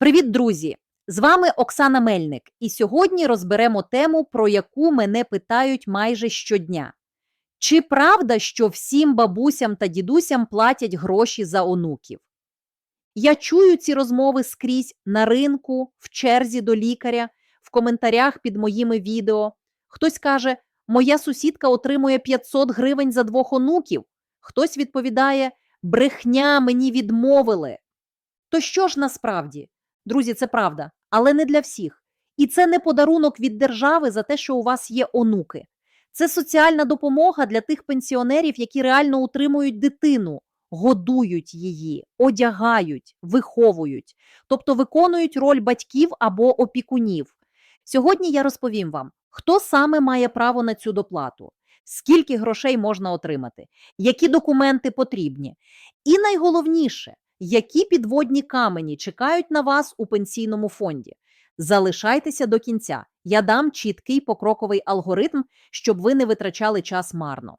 Привіт, друзі! З вами Оксана Мельник, і сьогодні розберемо тему, про яку мене питають майже щодня. Чи правда, що всім бабусям та дідусям платять гроші за онуків? Я чую ці розмови скрізь на ринку, в черзі до лікаря, в коментарях під моїми відео. Хтось каже, моя сусідка отримує 500 гривень за двох онуків. Хтось відповідає, брехня мені відмовили. То що ж насправді? Друзі, це правда, але не для всіх. І це не подарунок від держави за те, що у вас є онуки. Це соціальна допомога для тих пенсіонерів, які реально утримують дитину, годують її, одягають, виховують, тобто виконують роль батьків або опікунів. Сьогодні я розповім вам, хто саме має право на цю доплату, скільки грошей можна отримати, які документи потрібні. І найголовніше, які підводні камені чекають на вас у пенсійному фонді. Залишайтеся до кінця. Я дам чіткий покроковий алгоритм, щоб ви не витрачали час марно.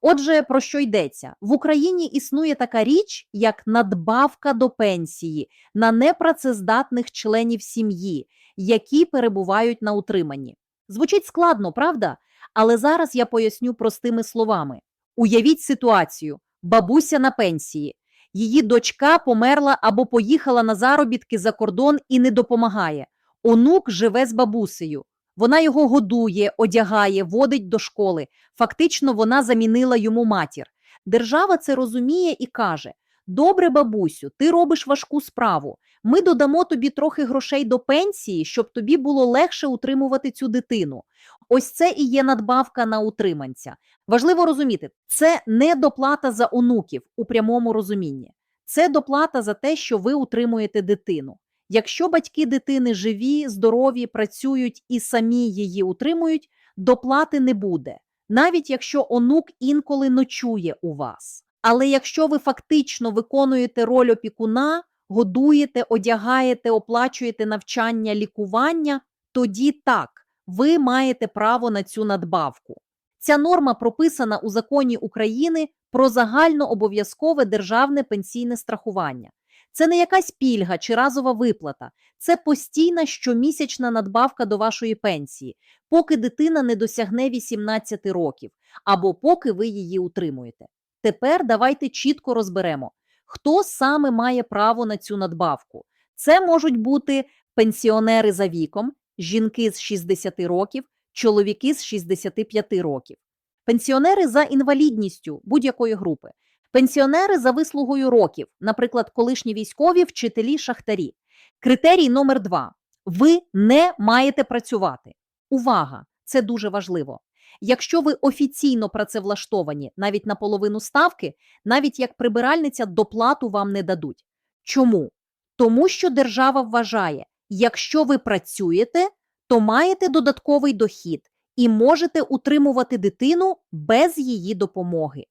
Отже, про що йдеться? В Україні існує така річ, як надбавка до пенсії на непрацездатних членів сім'ї, які перебувають на утриманні. Звучить складно, правда? Але зараз я поясню простими словами. Уявіть ситуацію: бабуся на пенсії. Її дочка померла або поїхала на заробітки за кордон і не допомагає. Онук живе з бабусею. Вона його годує, одягає, водить до школи. Фактично, вона замінила йому матір. Держава це розуміє і каже: Добре, бабусю, ти робиш важку справу. Ми додамо тобі трохи грошей до пенсії, щоб тобі було легше утримувати цю дитину. Ось це і є надбавка на утриманця. Важливо розуміти, це не доплата за онуків у прямому розумінні, це доплата за те, що ви утримуєте дитину. Якщо батьки дитини живі, здорові, працюють і самі її утримують, доплати не буде, навіть якщо онук інколи ночує у вас. Але якщо ви фактично виконуєте роль опікуна, годуєте, одягаєте, оплачуєте навчання, лікування, тоді так, ви маєте право на цю надбавку. Ця норма прописана у законі України про загальнообов'язкове державне пенсійне страхування. Це не якась пільга чи разова виплата, це постійна щомісячна надбавка до вашої пенсії, поки дитина не досягне 18 років або поки ви її утримуєте. Тепер давайте чітко розберемо, хто саме має право на цю надбавку. Це можуть бути пенсіонери за віком, жінки з 60 років, чоловіки з 65 років, пенсіонери за інвалідністю будь-якої групи, пенсіонери за вислугою років, наприклад, колишні військові, вчителі, шахтарі. Критерій номер два: ви не маєте працювати. Увага! Це дуже важливо. Якщо ви офіційно працевлаштовані навіть на половину ставки, навіть як прибиральниця доплату вам не дадуть. Чому? Тому що держава вважає, якщо ви працюєте, то маєте додатковий дохід і можете утримувати дитину без її допомоги.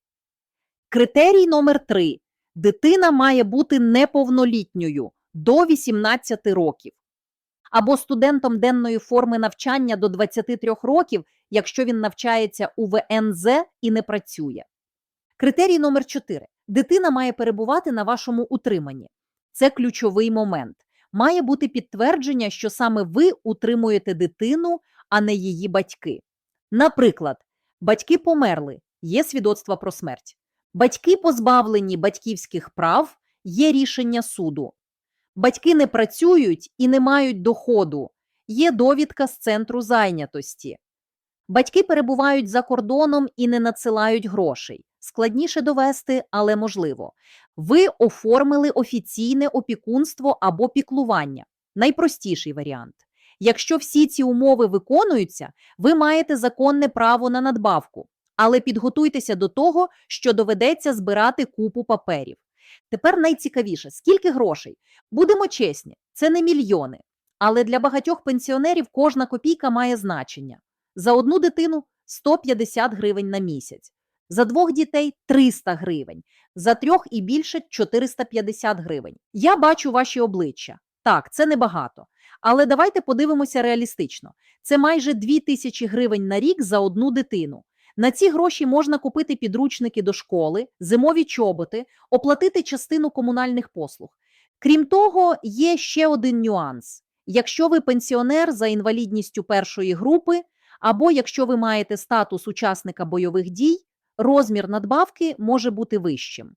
Критерій номер 3. Дитина має бути неповнолітньою до 18 років. Або студентом денної форми навчання до 23 років, якщо він навчається у ВНЗ і не працює. Критерій номер 4. Дитина має перебувати на вашому утриманні. Це ключовий момент. Має бути підтвердження, що саме ви утримуєте дитину, а не її батьки. Наприклад, батьки померли, є свідоцтва про смерть. Батьки позбавлені батьківських прав, є рішення суду. Батьки не працюють і не мають доходу, є довідка з центру зайнятості. Батьки перебувають за кордоном і не надсилають грошей. Складніше довести, але можливо. Ви оформили офіційне опікунство або піклування. Найпростіший варіант. Якщо всі ці умови виконуються, ви маєте законне право на надбавку, але підготуйтеся до того, що доведеться збирати купу паперів. Тепер найцікавіше, скільки грошей? Будемо чесні, це не мільйони. Але для багатьох пенсіонерів кожна копійка має значення. За одну дитину 150 гривень на місяць, за двох дітей 300 гривень, за трьох і більше 450 гривень. Я бачу ваші обличчя. Так, це небагато. Але давайте подивимося реалістично: це майже 2 тисячі гривень на рік за одну дитину. На ці гроші можна купити підручники до школи, зимові чоботи, оплатити частину комунальних послуг. Крім того, є ще один нюанс. Якщо ви пенсіонер за інвалідністю першої групи, або якщо ви маєте статус учасника бойових дій, розмір надбавки може бути вищим.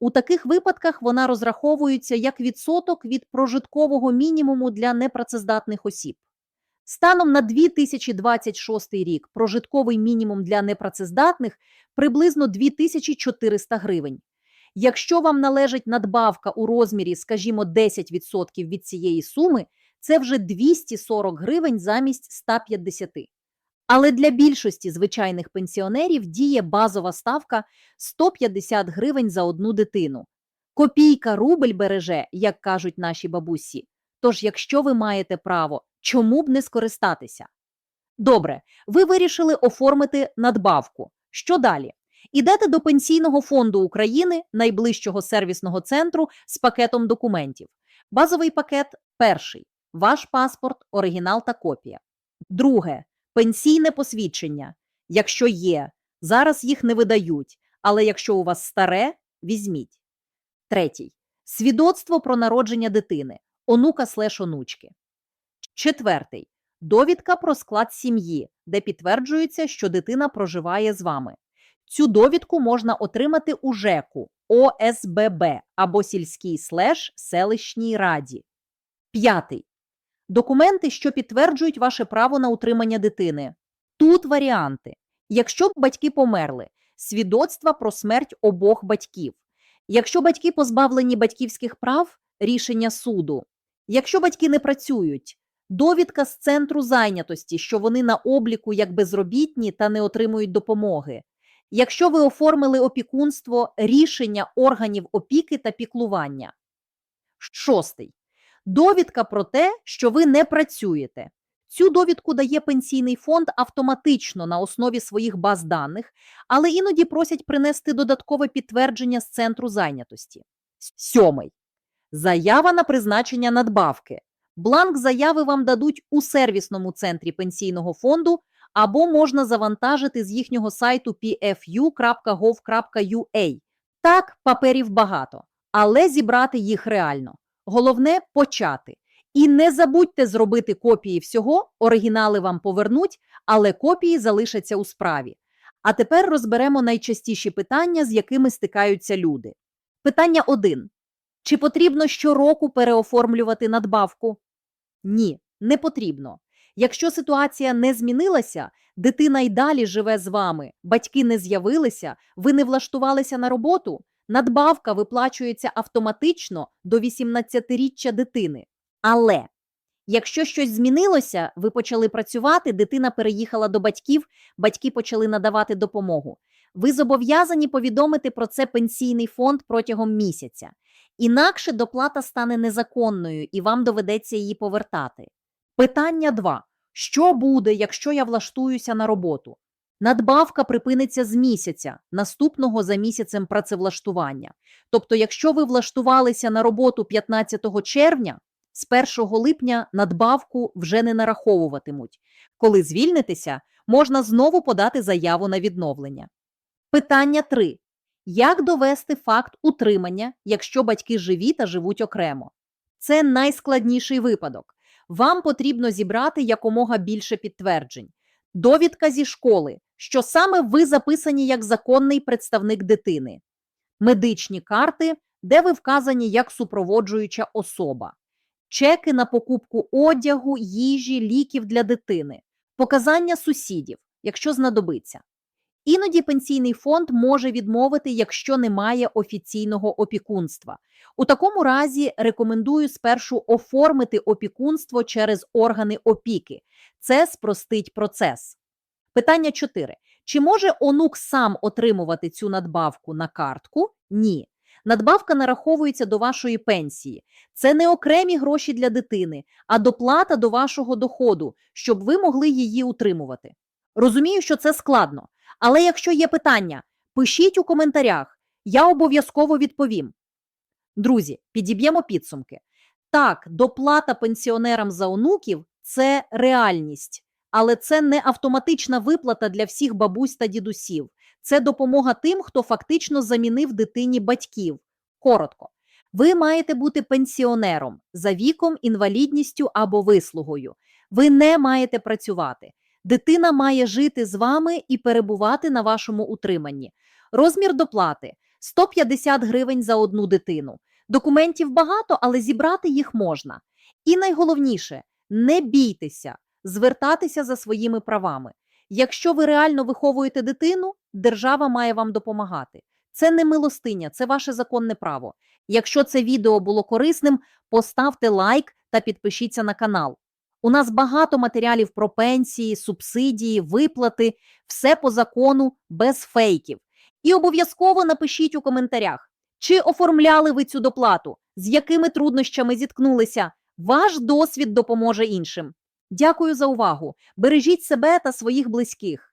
У таких випадках вона розраховується як відсоток від прожиткового мінімуму для непрацездатних осіб. Станом на 2026 рік прожитковий мінімум для непрацездатних приблизно 2400 гривень. Якщо вам належить надбавка у розмірі, скажімо, 10% від цієї суми, це вже 240 гривень замість 150. Але для більшості звичайних пенсіонерів діє базова ставка 150 гривень за одну дитину. Копійка рубль береже, як кажуть наші бабусі. Тож, якщо ви маєте право, чому б не скористатися? Добре, ви вирішили оформити надбавку. Що далі? Ідете до Пенсійного фонду України, найближчого сервісного центру з пакетом документів. Базовий пакет перший ваш паспорт, оригінал та копія. Друге пенсійне посвідчення. Якщо є, зараз їх не видають, але якщо у вас старе, візьміть. Третій свідоцтво про народження дитини, онука слеш онучки. Четвертий довідка про склад сім'ї, де підтверджується, що дитина проживає з вами. Цю довідку можна отримати у ЖЕКу, ОСББ або сільській слеш селищній раді. П'ятий. Документи, що підтверджують ваше право на утримання дитини. Тут варіанти. Якщо б батьки померли, свідоцтва про смерть обох батьків. Якщо батьки позбавлені батьківських прав, рішення суду. Якщо батьки не працюють, довідка з центру зайнятості, що вони на обліку як безробітні та не отримують допомоги. Якщо ви оформили опікунство, рішення органів опіки та піклування. Шостий. Довідка про те, що ви не працюєте. Цю довідку дає пенсійний фонд автоматично на основі своїх баз даних, але іноді просять принести додаткове підтвердження з центру зайнятості. Сьомий. Заява на призначення надбавки. Бланк заяви вам дадуть у сервісному центрі пенсійного фонду або можна завантажити з їхнього сайту pfu.gov.ua. Так, паперів багато, але зібрати їх реально. Головне почати. І не забудьте зробити копії всього, оригінали вам повернуть, але копії залишаться у справі. А тепер розберемо найчастіші питання, з якими стикаються люди. Питання 1. Чи потрібно щороку переоформлювати надбавку? Ні, не потрібно. Якщо ситуація не змінилася, дитина й далі живе з вами, батьки не з'явилися, ви не влаштувалися на роботу, надбавка виплачується автоматично до 18-річчя дитини. Але якщо щось змінилося, ви почали працювати, дитина переїхала до батьків, батьки почали надавати допомогу. Ви зобов'язані повідомити про це пенсійний фонд протягом місяця. Інакше доплата стане незаконною і вам доведеться її повертати. Питання 2. Що буде, якщо я влаштуюся на роботу? Надбавка припиниться з місяця, наступного за місяцем працевлаштування. Тобто, якщо ви влаштувалися на роботу 15 червня, з 1 липня надбавку вже не нараховуватимуть. Коли звільнитеся, можна знову подати заяву на відновлення. Питання 3. Як довести факт утримання, якщо батьки живі та живуть окремо? Це найскладніший випадок. Вам потрібно зібрати якомога більше підтверджень. Довідка зі школи, що саме ви записані як законний представник дитини, медичні карти, де ви вказані як супроводжуюча особа, чеки на покупку одягу, їжі, ліків для дитини, показання сусідів, якщо знадобиться. Іноді пенсійний фонд може відмовити, якщо немає офіційного опікунства. У такому разі рекомендую спершу оформити опікунство через органи опіки. Це спростить процес. Питання 4. Чи може онук сам отримувати цю надбавку на картку? Ні. Надбавка нараховується до вашої пенсії. Це не окремі гроші для дитини, а доплата до вашого доходу, щоб ви могли її утримувати. Розумію, що це складно, але якщо є питання, пишіть у коментарях, я обов'язково відповім. Друзі, підіб'ємо підсумки. Так, доплата пенсіонерам за онуків це реальність, але це не автоматична виплата для всіх бабусь та дідусів. Це допомога тим, хто фактично замінив дитині батьків. Коротко. Ви маєте бути пенсіонером за віком, інвалідністю або вислугою. Ви не маєте працювати. Дитина має жити з вами і перебувати на вашому утриманні. Розмір доплати 150 гривень за одну дитину. Документів багато, але зібрати їх можна. І найголовніше не бійтеся звертатися за своїми правами. Якщо ви реально виховуєте дитину, держава має вам допомагати. Це не милостиня, це ваше законне право. Якщо це відео було корисним, поставте лайк та підпишіться на канал. У нас багато матеріалів про пенсії, субсидії, виплати, все по закону, без фейків. І обов'язково напишіть у коментарях, чи оформляли ви цю доплату, з якими труднощами зіткнулися. Ваш досвід допоможе іншим. Дякую за увагу. Бережіть себе та своїх близьких.